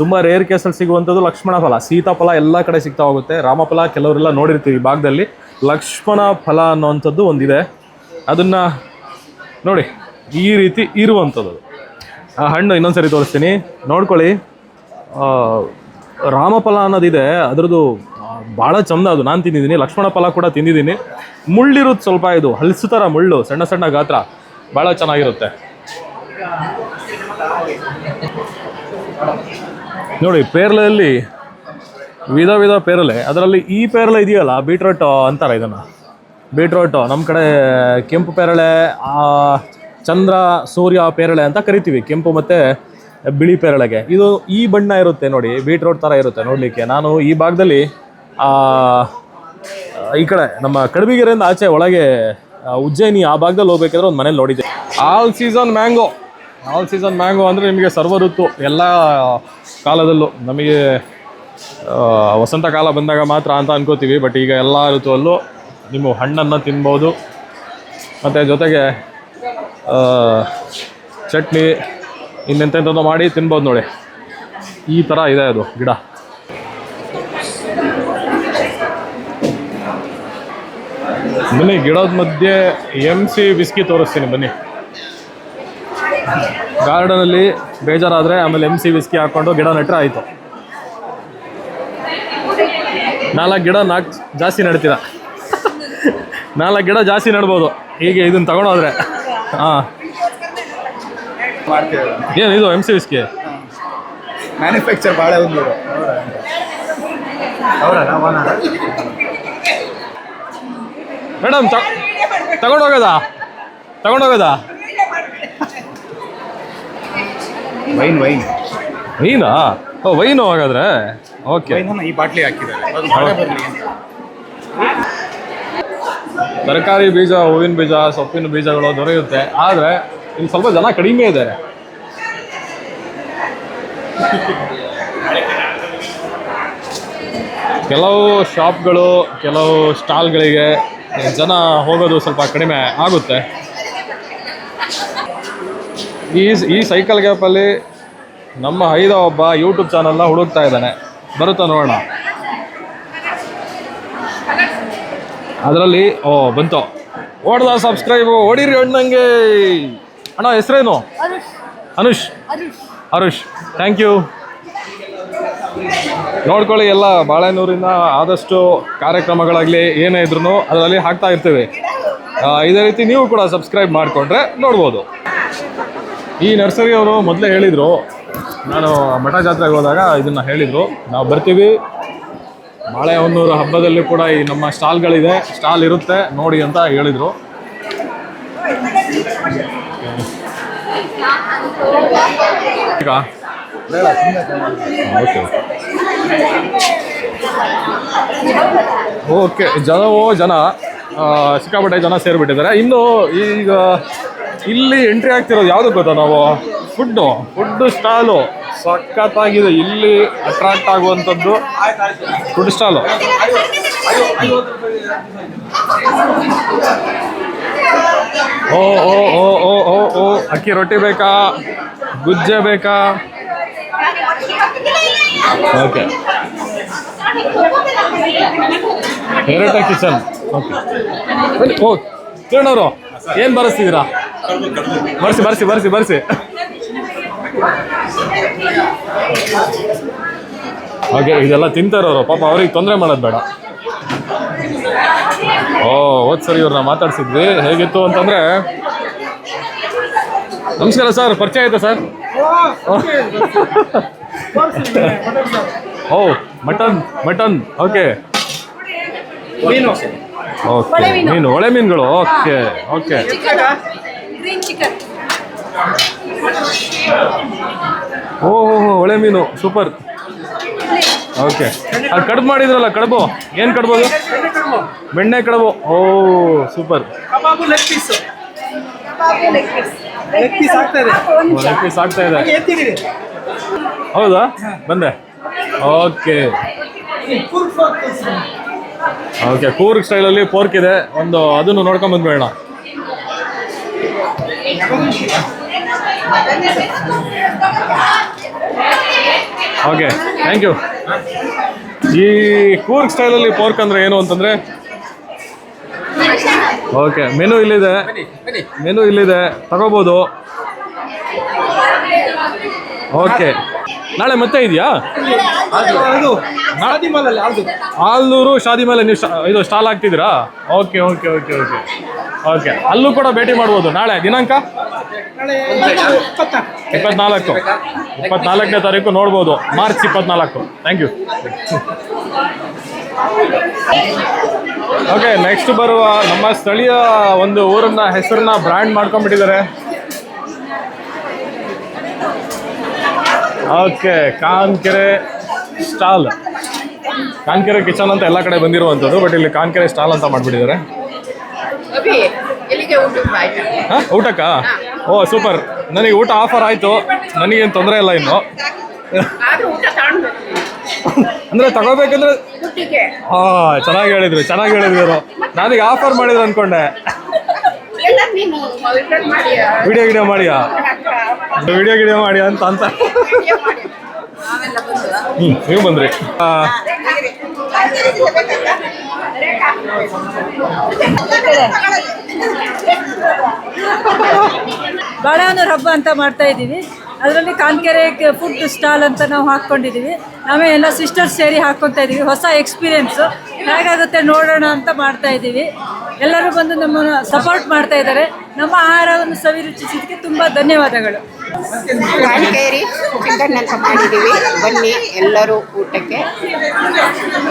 ತುಂಬ ರೇರ್ ಕೇಸಲ್ಲಿ ಸಿಗುವಂಥದ್ದು ಲಕ್ಷ್ಮಣ ಫಲ ಸೀತಾಫಲ ಎಲ್ಲ ಕಡೆ ಸಿಗ್ತಾ ಹೋಗುತ್ತೆ. ರಾಮಫಲ ಕೆಲವರೆಲ್ಲ ನೋಡಿರ್ತೀವಿ ಭಾಗದಲ್ಲಿ. ಲಕ್ಷ್ಮಣ ಫಲ ಅನ್ನೋವಂಥದ್ದು ಒಂದಿದೆ. ಅದನ್ನು ನೋಡಿ, ಈ ರೀತಿ ಇರುವಂಥದ್ದು. ಆ ಹಣ್ಣು ಇನ್ನೊಂದ್ಸರಿ ತೋರಿಸ್ತೀನಿ. ನೋಡ್ಕೊಳ್ಳಿ. ರಾಮಫಲ ಅನ್ನೋದಿದೆ. ಅದರದ್ದು ಭಾಳ ಚಂದ ಅದು. ನಾನು ತಿಂದಿದ್ದೀನಿ. ಲಕ್ಷ್ಮಣ ಫಲ ಕೂಡ ತಿಂದಿದ್ದೀನಿ. ಮುಳ್ಳಿರೋದು ಸ್ವಲ್ಪ ಇದು ಹಲಸು ಥರ ಮುಳ್ಳು, ಸಣ್ಣ ಸಣ್ಣ ಗಾತ್ರ, ಭಾಳ ಚೆನ್ನಾಗಿರುತ್ತೆ. ನೋಡಿ, ಪೇರಲೆಯಲ್ಲಿ ವಿಧ ವಿಧ ಪೇರಲೆ. ಅದರಲ್ಲಿ ಈ ಪೇರಲೆ ಇದೆಯಲ್ಲ, ಬೀಟ್ರೋಟ್ ಅಂತಾರೆ ಇದನ್ನು. ಬೀಟ್ರೋಟು ನಮ್ಮ ಕಡೆ ಕೆಂಪು ಪೇರಳೆ ಚಂದ್ರ, ಸೂರ್ಯ ಪೇರಳೆ ಅಂತ ಕರಿತೀವಿ, ಕೆಂಪು ಮತ್ತು ಬಿಳಿ ಪೇರಳೆಗೆ. ಇದು ಈ ಬಣ್ಣ ಇರುತ್ತೆ ನೋಡಿ ಬೀಟ್ರೋಟ್ ಥರ ಇರುತ್ತೆ ನೋಡಲಿಕ್ಕೆ. ನಾನು ಈ ಭಾಗದಲ್ಲಿ ಈ ಕಡೆ ನಮ್ಮ ಕಡಬಿಗೆರೆಯಿಂದ ಆಚೆ ಒಳಗೆ ಉಜ್ಜಯಿನಿ ಆ ಭಾಗದಲ್ಲಿ ಹೋಗ್ಬೇಕಾದ್ರೆ ಒಂದು ಮನೇಲಿ ನೋಡಿದ್ದೆ. All season mango all season mango ಅಂದರೆ ನಿಮಗೆ ಸರ್ವ ಋತು, ಎಲ್ಲ ಕಾಲದಲ್ಲೂ. ನಮಗೆ ವಸಂತ ಕಾಲ ಬಂದಾಗ ಮಾತ್ರ ಅಂತ ಅನ್ಕೋತೀವಿ ಬಟ್ ಈಗ ಎಲ್ಲ ಋತುವಲ್ಲೂ ನಿಮ್ಮ ಹಣ್ಣನ್ನು ತಿನ್ಬೋದು. ಮತ್ತು ಜೊತೆಗೆ ಚಟ್ನಿ ಇನ್ನೆಂತೆಂಥದ್ದು ಮಾಡಿ ತಿನ್ಬೋದು ನೋಡಿ. ಈ ಥರ ಇದೆ ಅದು ಗಿಡ. ಬನ್ನಿ, ಗಿಡದ ಮಧ್ಯೆ ಎಂ ಸಿ ವಿಸ್ಕಿ ತೋರಿಸ್ತೀನಿ, ಬನ್ನಿ. ಗಾರ್ಡನಲ್ಲಿ ಬೇಜಾರಾದರೆ ಆಮೇಲೆ ಎಂ ಸಿ ವಿಸ್ಕಿ ಹಾಕ್ಕೊಂಡು ಗಿಡ ನೆಟ್ಟರೆ ಆಯಿತು. ನಾಲ್ಕು ಗಿಡ ನಾಲ್ಕು ಜಾಸ್ತಿ ನೆಡ್ತೀರ? ನಾಲ್ಕು ಗಿಡ ಜಾಸ್ತಿ ನೆಡ್ಬೋದು. ಹೀಗೆ ಇದನ್ನ ತಗೊಂಡೋದ್ರೆ. ಹಾಂ. ಏನು ಇದು ಎಂ ಸಿ ವಿಸ್ಕಿ ಮ್ಯಾನುಫ್ಯಾಕ್ಚರ್ ಭಾಳ ಒಂದು ಮೇಡಮ್ ತಗೊಂಡೋಗೋದಾ? ತಗೊಂಡೋಗೋದಾ? ವೈನ್ ವೈನ್ ವೈನಾ ಓ ವೈನು ಹಾಗಾದ್ರೆ? ಓಕೆ ಈ ಬಾಟ್ಲಿ ಹಾಕಿದ್ದಾರೆ. ತರಕಾರಿ ಬೀಜ, ಹೂವಿನ ಬೀಜ, ಸೊಪ್ಪಿನ ಬೀಜಗಳು ದೊರೆಯುತ್ತೆ. ಆದರೆ ಇಲ್ಲಿ ಸ್ವಲ್ಪ ಜನ ಕಡಿಮೆ ಇದ್ದಾರೆ. ಕೆಲವು ಶಾಪ್ಗಳು, ಕೆಲವು ಸ್ಟಾಲ್ಗಳಿಗೆ ಜನ ಹೋಗೋದು ಸ್ವಲ್ಪ ಕಡಿಮೆ ಆಗುತ್ತೆ. ಈ ಈ ಸೈಕಲ್ ಗ್ಯಾಪಲ್ಲಿ ನಮ್ಮ ಐದ ಒಬ್ಬ ಯೂಟ್ಯೂಬ್ ಚಾನಲ್ನ ಹುಡುಕ್ತಾ ಇದ್ದಾನೆ. ಬರುತ್ತಾ ನೋಡೋಣ. ಅದರಲ್ಲಿ ಓ ಬಂತು. ಓಡ್ದ ಸಬ್ಸ್ಕ್ರೈಬ್ ಓಡಿರಿ ಅಣ್ಣಂಗೆ. ಅಣ್ಣ ಹೆಸರೇನು? ಅನುಷ್. ಅರುಷ್. ಥ್ಯಾಂಕ್ ಯು ನೋಡ್ಕೊಳ್ಳಿ ಎಲ್ಲ ಬಾಳೆನೂರಿನ ಆದಷ್ಟು ಕಾರ್ಯಕ್ರಮಗಳಾಗಲಿ ಏನೇ ಇದ್ರೂ ಅದರಲ್ಲಿ ಹಾಕ್ತಾ ಇರ್ತೀವಿ. ಇದೇ ರೀತಿ ನೀವು ಕೂಡ ಸಬ್ಸ್ಕ್ರೈಬ್ ಮಾಡಿಕೊಂಡ್ರೆ ನೋಡ್ಬೋದು. ಈ ನರ್ಸರಿ ಅವರು ಮೊದಲೇ ಹೇಳಿದರು ನಾನು ಮಠ ಜಾತ್ರೆಗೆ ಹೋದಾಗ ಇದನ್ನು ಹೇಳಿದರು. ನಾವು ಬರ್ತೀವಿ. ಬಾಳೆಹೊನ್ನೂರು ಹಬ್ಬದಲ್ಲಿ ಕೂಡ ಈ ನಮ್ಮ ಸ್ಟಾಲ್ಗಳಿದೆ. ಸ್ಟಾಲ್ ಇರುತ್ತೆ, ನೋಡಿ ಅಂತ ಹೇಳಿದರು. ಈಗ ಓಕೆ. ಓಕೆ ಜನವೋ ಜನ ಸಿಕ್ಕಾಪಟ್ಟೆ ಜನ ಸೇರಿಬಿಟ್ಟಿದ್ದಾರೆ. ಇನ್ನು ಈಗ ಇಲ್ಲಿ ಎಂಟ್ರಿ ಆಗ್ತಿರೋದು ಯಾವುದು ಗೊತ್ತಾ ನಾವು? Food food stall. ಸಖತ್ತಾಗಿದೆ. ಇಲ್ಲಿ ಅಟ್ರಾಕ್ಟ್ ಆಗುವಂಥದ್ದು ಫುಡ್ ಸ್ಟಾಲು ಓ ಓ ಓ ಓ ಓ ಓ ಅಕ್ಕಿ ರೊಟ್ಟಿ ಬೇಕಾ? ಗುಜ್ಜೆ ಬೇಕಾ? ಓಕೆ ಹೆರಟ ಕಿಚನ್ ಓಕೆ ಓ ಓ ಅವರು ಏನು ಬರೆಸ್ತಿದ್ದೀರಾ? ಬರ್ಸಿ ಬರ್ಸಿ ಬರ್ಸಿ ಬರ್ಸಿ. ಓಕೆ ಇದೆಲ್ಲ ತಿಂತಾರವರು ಪಾಪ ಅವ್ರಿಗೆ ತೊಂದರೆ ಮಾಡೋದು ಬೇಡ. ಓ ಹೋದ್ ಸರಿ ಇವ್ರನ್ನ ಮಾತಾಡ್ಸಿದ್ವಿ. ಹೇಗಿತ್ತು ಅಂತಂದ್ರೆ ನಮಸ್ಕಾರ ಸರ್ ಪರಿಚಯ ಆಯ್ತಾ ಸರ್? ಓ ಮಟನ್ ಮಟನ್ ಓಕೆ. ಓಕೆ ಮೀನು ಒಳೆ ಮೀನುಗಳು ಓಕೆ ಓಕೆ. ಓ ಒಳೆ ಮೀನು. ಸೂಪರ್. ಓಕೆ. ಅದು ಕಡ್ಬು ಮಾಡಿದ್ರಲ್ಲ ಕಡುಬು? ಏನು ಕಡುಬು ಅದು? ಬೆಣ್ಣೆ ಕಡುಬು. ಓ ಸೂಪರ್. ಲೆಗ್ ಪೀಸ್ ಲೆಗ್ ಆಗ್ತಾ ಇದೆ. ಹೌದಾ? ಬಂದೆ. ಓಕೆ. ಓಕೆ ಕೂರ್ಗ್ ಸ್ಟೈಲಲ್ಲಿ ಪೋರ್ಕ್ ಇದೆ. ಒಂದು ಅದನ್ನು ನೋಡ್ಕೊಂಡ್ ಬಂದ್ಬೇಡ ಓಕೆ ಥ್ಯಾಂಕ್ ಯು ಈ ಕೂರ್ಗ್ ಸ್ಟೈಲಲ್ಲಿ ಪೋರ್ಕ್ ಅಂದ್ರೆ ಏನು ಅಂತಂದ್ರೆ? ಓಕೆ ಮೆನು ಇಲ್ಲಿದೆ. ಮೆನು ಇಲ್ಲಿದೆ. ತಗೋಬೋದು. ಓಕೆ. ನಾಳೆ ಮತ್ತೆ ಇದೆಯಾ? ಶಾದಿ ಆಲ್ನೂರು ಶಾದಿ ಮೇಲೆ ನೀವು ಇದು stall ಆಗ್ತಿದ್ದೀರಾ okay okay okay okay. Okay. ಅಲ್ಲೂ ಕೂಡ ಭೇಟಿ ಮಾಡ್ಬೋದು ನಾಳೆ ದಿನಾಂಕ? ಇಪ್ಪತ್ನಾಲ್ಕು. ಇಪ್ಪತ್ನಾಲ್ಕನೇ ತಾರೀಕು ನೋಡ್ಬೋದು. ಮಾರ್ಚ್ ಇಪ್ಪತ್ನಾಲ್ಕು. ಥ್ಯಾಂಕ್ ಯು ಓಕೆ ನೆಕ್ಸ್ಟ್ ಬರುವ ನಮ್ಮ ಸ್ಥಳೀಯ ಒಂದು ಊರನ್ನ ಹೆಸರನ್ನ brand ಮಾಡ್ಕೊಂಡ್ಬಿಟ್ಟಿದ್ದಾರೆ. Okay Kankere stall. Kankere kitchen ಅಂತ ಎಲ್ಲ ಕಡೆ ಬಂದಿರುವಂಥದ್ದು ಬಟ್ ಇಲ್ಲಿ ಕಾನ್ಕೆರೆ ಸ್ಟಾಲ್ ಅಂತ ಮಾಡಿಬಿಟ್ಟಿದ್ದಾರೆ. ಹಾಂ ಊಟಕ್ಕ? ಓ ಸೂಪರ್. ನನಗೆ ಊಟ ಆಫರ್ ಆಯಿತು. ನನಗೇನು ತೊಂದರೆ ಇಲ್ಲ ಇನ್ನು. ಅಂದ್ರೆ ತಗೋಬೇಕಂದ್ರೆ ಹಾಂ ಚೆನ್ನಾಗಿ ಹೇಳಿದ್ರು ಚೆನ್ನಾಗಿ ಹೇಳಿದ್ರು ಅವರು. ನನಗೆ ಆಫರ್ ಮಾಡಿದ್ರು ಅಂದ್ಕೊಂಡೆ ವಿಡಿಯೋ ವಿಡಿಯೋ ಮಾಡಿಯಾ? ವಿಡಿಯೋ ಗಿಡಿಯೋ ಮಾಡಿ ಅಂತ ಅಂತ. ಹ್ಞೂ ನೀವು ಬಂದ್ರಿ. ಆ, ಬಾಳೆಹೊನ್ನೂರು ಹಬ್ಬ ಅಂತ ಮಾಡ್ತಾ ಇದ್ದೀವಿ. ಅದರಲ್ಲಿ ಕಾನ್ಕೆರೆ ಫುಡ್ ಸ್ಟಾಲ್ ಅಂತ ನಾವು ಹಾಕ್ಕೊಂಡಿದ್ದೀವಿ ನಾವೇ ಎಲ್ಲ ಸಿಸ್ಟರ್ಸ್ ಸೇರಿ ಹಾಕ್ಕೊತಾ ಇದ್ದೀವಿ ಹೊಸ ಎಕ್ಸ್ಪೀರಿಯೆನ್ಸು ಹೇಗಾಗುತ್ತೆ ನೋಡೋಣ ಅಂತ ಮಾಡ್ತಾ ಇದ್ದೀವಿ ಎಲ್ಲರೂ ಬಂದು ನಮ್ಮನ್ನು ಸಪೋರ್ಟ್ ಮಾಡ್ತಾ ಇದ್ದಾರೆ. ನಮ್ಮ ಆಹಾರವನ್ನು ಸವಿರುಚಿಸಿದ್ದಕ್ಕೆ ತುಂಬ ಧನ್ಯವಾದಗಳು. ಕಾನ್ಕೇರಿ ಚಿಕನ್ ಅಂತ ಮಾಡಿದ್ದೀವಿ. ಬನ್ನಿ ಎಲ್ಲರೂ ಊಟಕ್ಕೆ.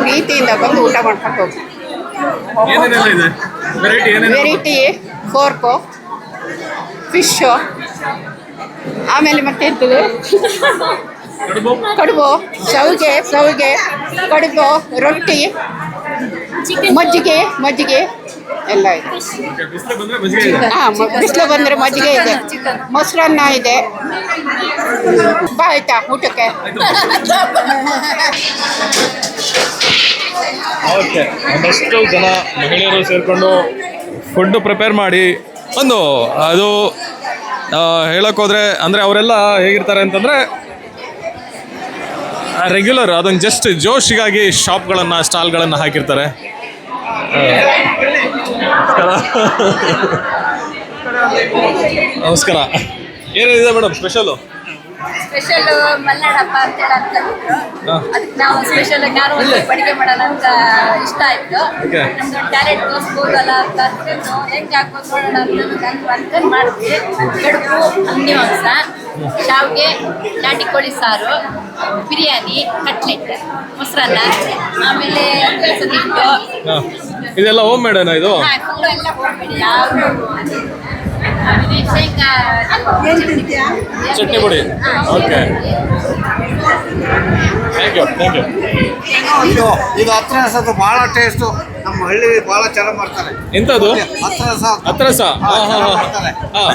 ಪ್ರೀತಿಯಿಂದ ಬಂದು ಊಟ ಮಾಡ್ಕೊಂಡು ಹೋಗಿ. ವೆರೈಟಿ ಫೋರ್ಕು ಫಿಶ್ಶು ಆಮೇಲೆ ಮತ್ತೆ ಇರ್ತದೆ ಕಡುಬು. ಸೌಗೆ ಶಾವಿಗೆ ಶಾವಿಗೆ ಕಡುಬು ರೊಟ್ಟಿ. ಮಜ್ಜಿಗೆ. ಮಜ್ಜಿಗೆ ಎಲ್ಲ ಇದೆ. ಬಿಸಿಲು ಬಂದರೆ ಮಜ್ಜಿಗೆ ಇದೆ. ಹಾಂ ಬಿಸಿಲು ಬಂದರೆ ಮಜ್ಜಿಗೆ ಇದೆ. ಮೊಸರನ್ನ ಇದೆ. ಬಾ ಆಯ್ತಾ ಊಟಕ್ಕೆ? ಓಕೆ ಒಂದಷ್ಟು ಜನ ಮಹಿಳೆಯರು ಸೇರಿಕೊಂಡು ಫುಡ್ ಪ್ರಿಪೇರ್ ಮಾಡಿ ಒಂದು ಅದು ಹೇಳೋಕ್ಕೋದ್ರೆ ಅಂದರೆ ಅವರೆಲ್ಲ ಹೇಗಿರ್ತಾರೆ ಅಂತಂದರೆ ರೆಗ್ಯುಲರ್ ಅದೊಂದು ಜಸ್ಟ್ ಜೋಶಿಗಾಗಿ ಶಾಪ್ಗಳನ್ನು ಸ್ಟಾಲ್ಗಳನ್ನು ಹಾಕಿರ್ತಾರೆ. ನಮಸ್ಕಾರ. ಏನೇನಿದೆ ಮೇಡಮ್ ಸ್ಪೆಷಲು ಸ್ಪೆಷಲ್ ಮಲ್ನಾಡ್ ಹಬ್ಬ ಅಂತ ಹೇಳಿ ಅಂತ ಅದಕ್ಕೆ ನಾವು ಸ್ಪೆಷಲ್ ಯಾರು ಒಂದು ಅಡಿಗೆ ಮಾಡೋಣ ಅಂತ ಇಷ್ಟ ಆಯ್ತು. ನಮ್ದು ಟ್ಯಾಲೆಂಟ್ ತೋರಿಸ್ಬೋದಲ್ಲ ಅಂತ ಅಂದ್ಕೊಂಡು ಹೆಂಗ್ ಹಾಕ್ಬೋದು ನೋಡೋಣ ಅಂತ ಅನ್ಕೊಂಡು ಮಾಡಿದ್ವಿ. ಕಡುಬು ಅಂಗಿ ಮಾಂಸ ಶಾವಿಗೆ ನಾಟಿ ಕೋಳಿ ಸಾರು ಬಿರಿಯಾನಿ ಕಟ್ಲೆಟ್ ಮೊಸರನ್ನ ಆಮೇಲೆ ಇದೆಲ್ಲ ಹೋಮ್ ಮೇಡನಾ ಇದು? ಎಲ್ಲ ಹೋಮ್ ಮೇಡ್ ಶೇಂಗಾ ಚಟ್ನಿ ಪುಡಿ. Okay. Thank you thank you ಇದು ಇದು ಹತ್ರ ರಸದ್ದು ಭಾಳ ಟೇಸ್ಟು ನಮ್ಮ ಹಳ್ಳಿ ಭಾಳ ಚೆನ್ನಾಗಿ ಮಾಡ್ತಾರೆ. ಎಂಥದ್ದು ಹತ್ರ ರಸ ಹತ್ರ ರಸ ಹಾಂ ಹಾಂ ಹಾಂ.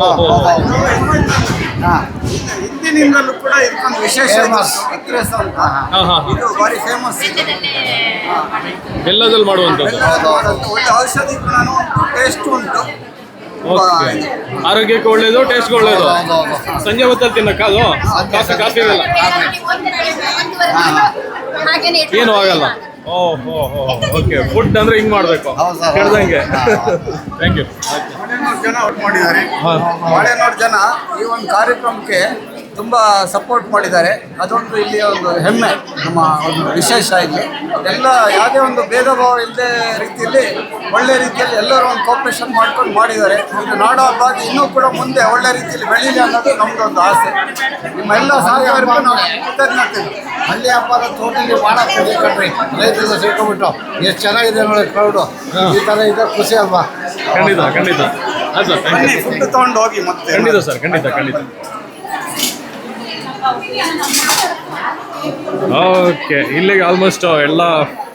ಓಹೋ. ಹಾಂ ಹಿಂದಿನಿಂದಲೂ ಕೂಡ ಇದಕ್ಕೊಂದು ವಿಶೇಷ ಹತ್ರ ರಸ ಅಂತ ಹಾಂ ಹಾಂ. ಇದು ಭಾರಿ ಫೇಮಸ್ ಬೆಲ್ಲದಲ್ಲಿ ಮಾಡುವಂಥದ್ದು. ಒಳ್ಳೆ ಔಷಧಿ ಕೂಡ ಟೇಸ್ಟ್ ಉಂಟು. ಆರೋಗ್ಯಕ್ಕೆ ಒಳ್ಳೇದು ಟೇಸ್ಟ್ ಒಳ್ಳೇದು. ಸಂಜೆ ಹೊತ್ತಲ್ಲಿ ತಿನ್ನಕ್ಕ ಅದು? ಕಾಫಿ ಕಾಫಿ ಇರಲ್ಲ. ಹಾಗೇನೆ ಏನು ಆಗಲ್ಲ. ಓ ಹೋ ಹೋ ಓಕೆ ಫುಡ್ ಅಂದ್ರೆ ಹಿಂಗ್ ಮಾಡ್ಬೇಕು. ಹೌದು ಸರ್. ಕೆಡ್ದಂಗೆ. ಥ್ಯಾಂಕ್ ಯು ಜನ ಔಟ್ ಮಾಡಿದ್ದಾರೆ. ಜನ ಈ ಒಂದು ಕಾರ್ಯಕ್ರಮಕ್ಕೆ ತುಂಬ ಸಪೋರ್ಟ್ ಮಾಡಿದ್ದಾರೆ. ಅದೊಂದು ಇಲ್ಲಿ ಒಂದು ಹೆಮ್ಮೆ ನಮ್ಮ ಒಂದು ವಿಶೇಷ ಇಲ್ಲಿ. ಎಲ್ಲ ಯಾವುದೇ ಒಂದು ಭೇದ ಭಾವ ಇಲ್ಲದೆ ರೀತಿಯಲ್ಲಿ ಒಳ್ಳೆ ರೀತಿಯಲ್ಲಿ ಎಲ್ಲರೂ ಒಂದು ಕೋಪ್ರೇಷನ್ ಮಾಡ್ಕೊಂಡು ಮಾಡಿದ್ದಾರೆ. ಇದು ನಾಡ ಹಬ್ಬಾಗಿ ಇನ್ನೂ ಕೂಡ ಮುಂದೆ ಒಳ್ಳೆ ರೀತಿಯಲ್ಲಿ ಬೆಳೀಲಿ ಅನ್ನೋದು ನಮ್ಮದು ಒಂದು ಆಸೆ. ನಿಮ್ಮ ಎಲ್ಲ ಸಹಕಾರಕ್ಕೂ ನಾವು ಕೃತಜ್ಞತೆ. ಹಳ್ಳಿ ಹಬ್ಬದ ತೋಟಿಗೆ ಭಾಳ ಖುಷಿ ಕಣ್ರಿ ರೈತರಿಂದ ಸೇರ್ಕೊಂಡ್ಬಿಟ್ಟು ಎಷ್ಟು ಚೆನ್ನಾಗಿದೆ ನೋಡಿ ಕ್ರೌಡು ಈ ಥರ ಇದೆ ಖುಷಿ ಹಬ್ಬ ಖಂಡಿತ ಖಂಡಿತ. ಸರ್ ಥ್ಯಾಂಕ್ ಯು ಫುಡ್ ತೊಗೊಂಡು ಹೋಗಿ ಮತ್ತೆ. ಖಂಡಿತ ಸರ್ ಖಂಡಿತ ಖಂಡಿತ. ಓಕೆ ಇಲ್ಲಿಗೆ ಆಲ್ಮೋಸ್ಟ್ ಎಲ್ಲ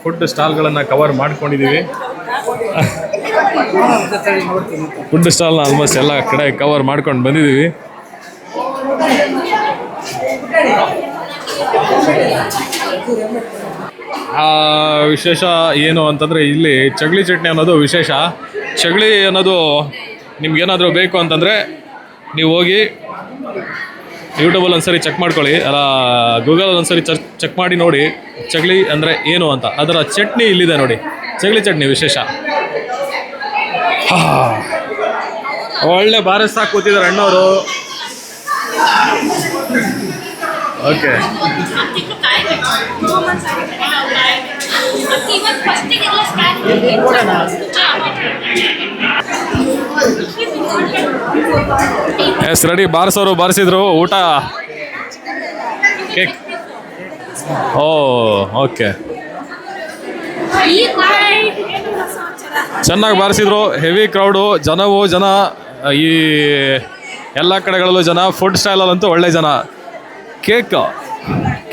ಫುಡ್ ಸ್ಟಾಲ್ಗಳನ್ನು ಕವರ್ ಮಾಡ್ಕೊಂಡಿದ್ದೀವಿ ಫುಡ್ ಸ್ಟಾಲ್ನ ಆಲ್ಮೋಸ್ಟ್ ಎಲ್ಲ ಕಡೆ ಕವರ್ ಮಾಡ್ಕೊಂಡು ಬಂದಿದ್ದೀವಿ ವಿಶೇಷ ಏನು ಅಂತಂದರೆ ಇಲ್ಲಿ ಚಗಳಿ ಚಟ್ನಿ ಅನ್ನೋದು ವಿಶೇಷ. ಚಗ್ಳಿ ಅನ್ನೋದು ನಿಮ್ಗೇನಾದರೂ ಬೇಕು ಅಂತಂದರೆ ನೀವು ಹೋಗಿ ಯೂಟ್ಯೂಬಲ್ಲಿ ಒಂದ್ಸರಿ ಚೆಕ್ ಮಾಡ್ಕೊಳ್ಳಿ. ಅಲ್ಲ ಗೂಗಲಲ್ಲಿ ಒಂದ್ಸರಿ ಚೆಕ್ ಮಾಡಿ ನೋಡಿ ಚಗಳಿ ಅಂದರೆ ಏನು ಅಂತ. ಅದರ ಚಟ್ನಿ ಇಲ್ಲಿದೆ ನೋಡಿ. ಚಗಳಿ ಚಟ್ನಿ ವಿಶೇಷ. ಒಳ್ಳೆ ಬಾರಿಸ್ತಾ ಕೂತಿದ್ದಾರೆ ಅಣ್ಣವರು. ಓಕೆ. ಎಸ್ ರೆಡಿ ಬಾರಿಸೋರು ಬಾರಿಸಿದ್ರು. ಊಟ. ಕೇಕ್ ಓ ಓಕೆ ಚೆನ್ನಾಗಿ ಬಾರಿಸಿದ್ರು. ಹೆವಿ ಕ್ರೌಡು ಜನವು ಜನ, ಈ ಎಲ್ಲ ಕಡೆಗಳಲ್ಲೂ ಜನ ಫುಡ್ ಸ್ಟೈಲಲ್ಲಂತೂ ಒಳ್ಳೆ ಜನ. ಕೇಕ್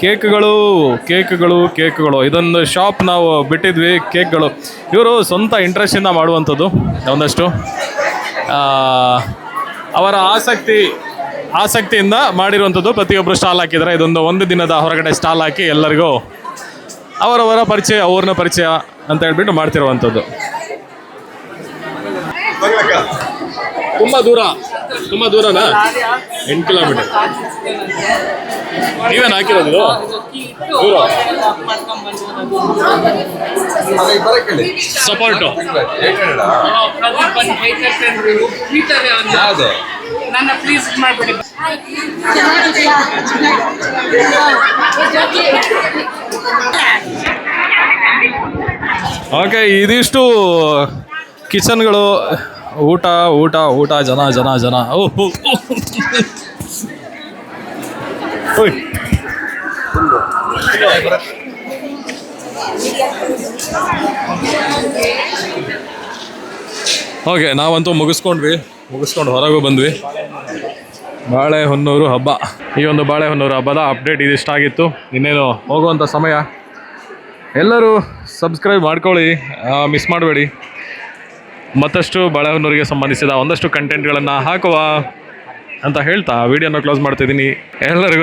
ಕೇಕ್ಗಳು ಕೇಕ್ಗಳು ಕೇಕ್ಗಳು ಇದೊಂದು ಶಾಪ್ ನಾವು ಬಿಟ್ಟಿದ್ವಿ ಕೇಕ್ಗಳು ಇವರು ಸ್ವಂತ ಇಂಟ್ರೆಸ್ಟಿಂದ ಮಾಡುವಂಥದ್ದು, ಒಂದಷ್ಟು. ಅವರ ಆಸಕ್ತಿ, ಆಸಕ್ತಿಯಿಂದ ಮಾಡಿರುವಂಥದ್ದು ಪ್ರತಿಯೊಬ್ಬರು ಸ್ಟಾಲ್ ಹಾಕಿದ್ದಾರೆ. ಇದೊಂದು ಒಂದು ದಿನದ ಹೊರಗಡೆ ಸ್ಟಾಲ್ ಹಾಕಿ ಎಲ್ಲರಿಗೂ ಅವರವರ ಪರಿಚಯ, ಅವ್ರನ್ನ ಪರಿಚಯ ಅಂತ ಹೇಳ್ಬಿಟ್ಟು ಮಾಡ್ತಿರುವಂಥದ್ದು. ತುಂಬ ದೂರ ತುಂಬ ದೂರನಾ? ಎಂಟು ಕಿಲೋಮೀಟರ್. ನೀವೇನು ಹಾಕಿರೋದು? ದೂರ? ಸಪೋರ್ಟು ನನ್ನ ಪ್ಲೀಸ್ ಮಾಡ್ಬಿಡಿ ಓಕೆ ಇದಿಷ್ಟು ಕಿಚನ್ಗಳು ಊಟ ಊಟ ಊಟ, ಜನ ಜನ ಜನ. ಓಕೆ, ನಾವಂತೂ ಮುಗಿಸ್ಕೊಂಡ್ವಿ. ಮುಗಿಸ್ಕೊಂಡು ಹೊರಗೂ ಬಂದ್ವಿ. ಬಾಳೆಹೊನ್ನೂರು ಹಬ್ಬ. ಈ ಒಂದು ಬಾಳೆಹೊನ್ನೂರು ಹಬ್ಬದ ಅಪ್ಡೇಟ್ ಇದಿಷ್ಟಾಗಿತ್ತು ಇನ್ನೇನು ಹೋಗುವಂಥ ಸಮಯ. ಎಲ್ಲರೂ ಸಬ್ಸ್ಕ್ರೈಬ್ ಮಾಡ್ಕೊಳ್ಳಿ. ಮಿಸ್ ಮಾಡಬೇಡಿ. ಮತ್ತಷ್ಟು ಬಾಳೆಹೊನ್ನೂರಿಗೆ ಸಂಬಂಧಿಸಿದ ಒಂದಷ್ಟು ಕಂಟೆಂಟ್ಗಳನ್ನು ಹಾಕುವ ಅಂತ ಹೇಳ್ತಾ ವಿಡಿಯೋನ ಕ್ಲೋಸ್ ಮಾಡ್ತಿದ್ದೀನಿ. ಎಲ್ಲರಿಗೂ